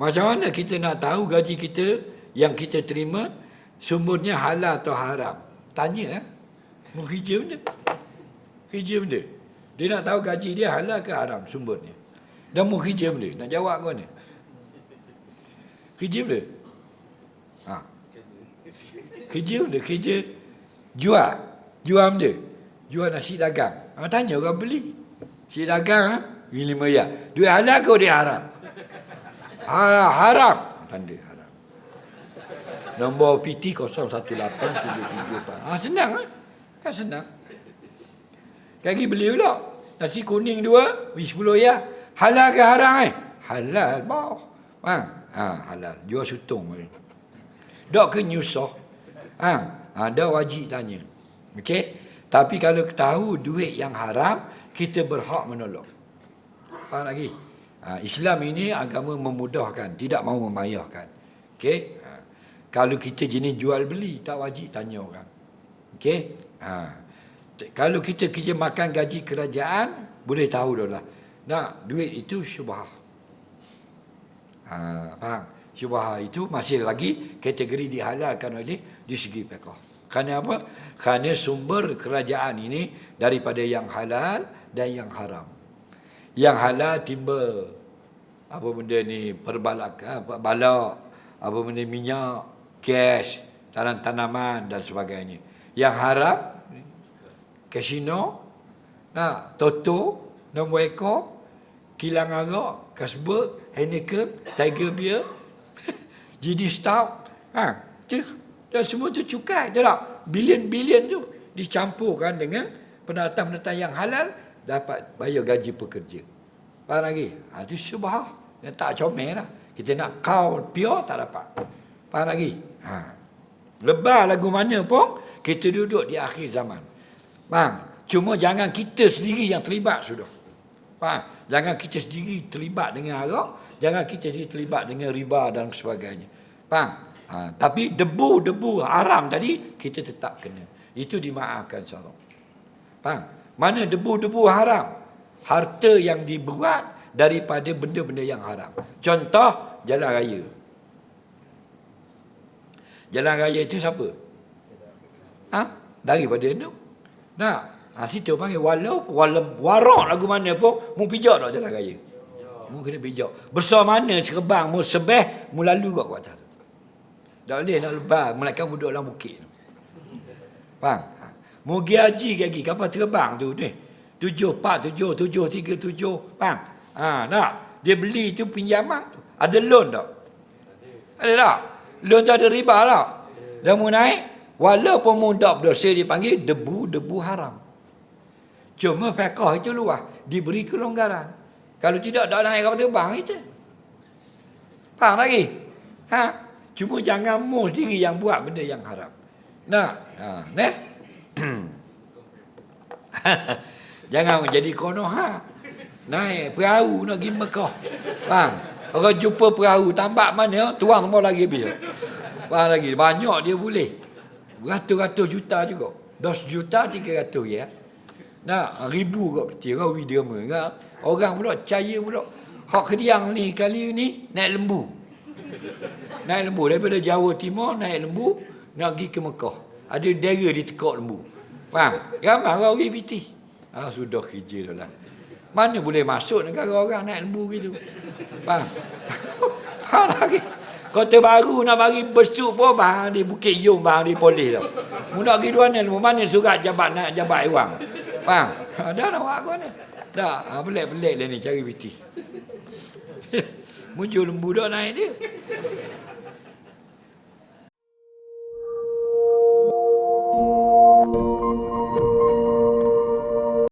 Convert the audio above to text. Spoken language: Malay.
Macam mana kita nak tahu gaji kita yang kita terima sumbernya halal atau haram? Tanya eh. Mau kerja benda? Kerja benda? Dia nak tahu gaji dia halal ke haram sumbernya. Dan mau kerja benda? Nak jawab kau ni? Kerja benda? Ha. Kerja benda? Kerja jual. Jual benda? Jual nasi dagang. Ha, tanya orang beli. Si dagang ha? Lima ya. Duit halal ke dia haram? Ha, haram. Tanda haram. Nombor PT 018734. Ha, senang ha? Kan senang. Kaki beli pula. Nasi kuning dua, wis sepuluh ya. Halal ke haram eh? Halal bau. Ha, ha halal. Jual sutung. Dok ke nyusah? Ha, ha dak wajib tanya. Okey? Tapi kalau tahu duit yang haram, kita berhak menolong. Faham lagi? Ha, Islam ini agama memudahkan, tidak mahu memayahkan. Okey? Ha, kalau kita jenis jual beli, tak wajib tanya orang. Okey? Ha, kalau kita kerja makan gaji kerajaan, boleh tahu dah lah. Nak duit itu syubhah. Ha, faham? Syubhah itu masih lagi kategori dihalalkan oleh di segi fiqh. Kerana apa? Kerana sumber kerajaan ini daripada yang halal dan yang haram. Yang halal timba. Apa benda ni? Perbalak apa balak. Apa benda minyak, gas, tanam tanaman dan sebagainya. Yang haram? Kasino, nah, toto, nombor ekor, kilang arak, Kasberg, Heineken, Tiger Beer, GD Stout, ha, dan semua tu cukai, tak? Bilion-bilion tu dicampurkan dengan penatang-penatang yang halal dapat bayar gaji pekerja. Faham lagi? Ha, itu syubhah. Yang tak comel lah. Kita nak kau pure tak dapat. Faham lagi? Ha. Lebar lagu mana pun, kita duduk di akhir zaman. Faham? Cuma jangan kita sendiri yang terlibat sudah. Faham? Jangan kita sendiri terlibat dengan arak. Jangan kita sendiri terlibat dengan riba dan sebagainya. Faham? Ha, tapi debu-debu haram tadi kita tetap kena. Itu dimaafkan insya-Allah. Faham? Mana debu-debu haram? Harta yang dibuat daripada benda-benda yang haram. Contoh jalan raya. Jalan raya itu siapa? Ha? Daripada itu. Nah, ha, situ panggil walau walau warak lagu mana pun mu pijak tak jalan raya. Mu kena pijak. Besar mana serbang mu sebeh mu lalu kat atas. Tak boleh nak lebar. Melainkan duduk dalam bukit. Faham? Mugi haji lagi. Kapal terbang tu. Ni. Tujuh, empat, tujuh, tujuh, tiga, tujuh. Faham? Ha, nak. Dia beli tu pinjaman. Ada loan tak? Ada tak? Loan tu ada riba tak? Dan mu naik. Walaupun mu tak berdosa dipanggil debu-debu haram. Cuma fiqah itu luas. Diberi kelonggaran. Kalau tidak, tak naik kapal terbang itu. Faham lagi? Ha? Cuma jangan mu sendiri yang buat benda yang haram. Nah, ha, neh. jangan jadi konoha. Naik perahu nak pergi Mekah. Faham? Orang jumpa perahu tambak mana, tuang semua lagi habis. Faham lagi? Banyak dia boleh. Ratus-ratus juta juga. Dos juta, tiga ratus ya. Nah, ribu kau berarti. Orang video mereka. Orang pula, cahaya pula. Hak kediang ni, kali ni, naik lembu. Naik lembu daripada Jawa Timur naik lembu nak pergi ke Mekah. Ada dera di tekak lembu. Faham? Ramai orang PT. Ah sudah kerja dah lah. Mana boleh masuk negara orang naik lembu gitu. Faham? Faham lagi? Kota baru nak bagi besuk pun bang di Bukit Yung bang di polis dah. Mu nak pergi dua ni mana surat jabat nak jabat iwang. Faham? Dah nak buat aku ni. Dah, ha, pelik-pelik lah ni cari PT. Muncul lembu dah naik dia.